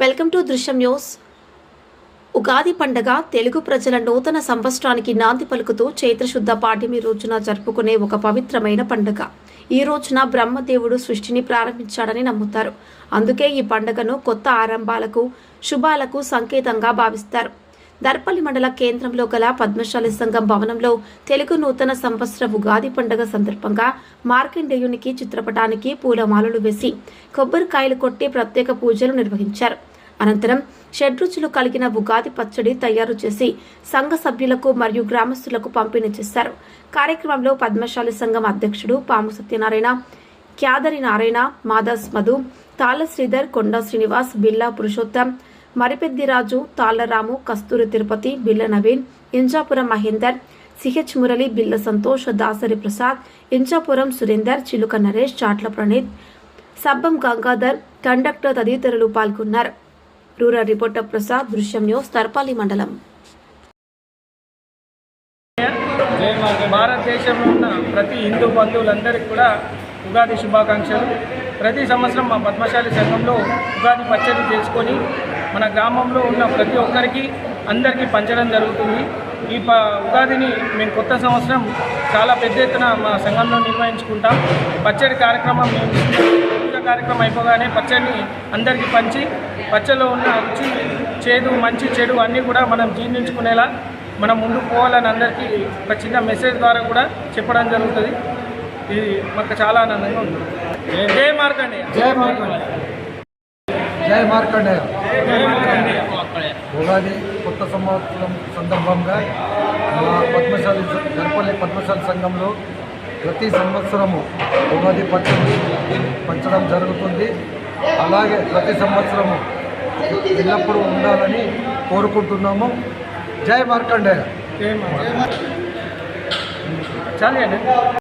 Welcome to Drishyam news. Ugadi పండగ తెలుగు ప్రజల నూతన సంవత్సరానికి నాంది పలుకుతూ చైత్రశుద్ధ పాఠిమి రోజున జరుపుకునే ఒక పవిత్రమైన పండుగ. ఈ రోజున బ్రహ్మదేవుడు సృష్టిని ప్రారంభించాడని నమ్ముతారు. అందుకే ఈ పండుగను కొత్త ఆరంభాలకు శుభాలకు సంకేతంగా భావిస్తారు. దర్పల్లి మండల కేంద్రంలో గల పద్మశాలి సంఘం భవనంలో తెలుగు నూతన సంవత్సర ఉగాది పండుగ సందర్భంగా మార్కండేయునికి చిత్రపటానికి పూలమాలలు వేసి కొబ్బరికాయలు కొట్టి ప్రత్యేక పూజలు నిర్వహించారు. అనంతరం షడ్రుచులు కలిగిన ఉగాది పచ్చడి తయారు చేసి సంఘ సభ్యులకు మరియు గ్రామస్తులకు పంపిణీ చేశారు. కార్యక్రమంలో పద్మశాలి సంఘం అధ్యక్షుడు పాము సత్యనారాయణ క్యాదరి నారాయణ మాదాస్ మధు తాళ శ్రీధర్ కొండ శ్రీనివాస్ బిల్లా పురుషోత్తం మరిపెద్దిరాజు తాళ్ళరాము కస్తూరి తిరుపతి బిల్ల నవీన్ ఇంజాపురం మహేందర్ సిహెచ్ మురళి బిల్ల సంతోష్ దాసరి ప్రసాద్ ఇంజాపురం సురేందర్ చిలుక నరేష్ చాట్ల ప్రణీత్ సబ్బం గంగాధర్ కండక్టర్ తదితరులు పాల్గొన్నారు. రూరల్ రిపోర్టర్ ప్రసాద్ దృశ్యం న్యూస్ తర్పాలి మండలం. భారతదేశంలో ఉన్న ప్రతి హిందూ బంధువులందరికీ కూడా ఉగాది శుభాకాంక్షలు. ప్రతి సంవత్సరం మా పద్మశాలి సంఘంలో ఉగాది పచ్చడి చేసుకొని మన గ్రామంలో ఉన్న ప్రతి ఒక్కరికి అందరికీ పంచడం జరుగుతుంది. ఈ ప ఉగాదిని మేము కొత్త సంవత్సరం చాలా పెద్ద ఎత్తున మా సంఘంలో నిర్వహించుకుంటాం. పచ్చడి కార్యక్రమం మేము కార్యక్రమం అయిపోగానే పచ్చడిని అందరికీ పంచి పచ్చడిలో ఉన్న రుచి చేదు మంచి చెడు అన్నీ కూడా మనం జీర్ణించుకునేలా మనం ముందుకు పోవాలని అందరికీ ఒక చిన్న మెసేజ్ ద్వారా కూడా చెప్పడం జరుగుతుంది. ఇది మాకు చాలా ఆనందంగా ఉంది. జై మార్కండేయ. జై మార్కండేయ. జై మార్కండేయ. ఉగాది కొత్త సంవత్సరం సందర్భంగా పద్మశాలి గర్పల్లి పద్మశాలి సంఘంలో ప్రతి సంవత్సరము ఉగాది పచ్చడి పంచడం జరుగుతుంది. అలాగే ప్రతి సంవత్సరము ఎల్లప్పుడూ ఉండాలని కోరుకుంటున్నాము. జై మార్కండేయ. జై అండి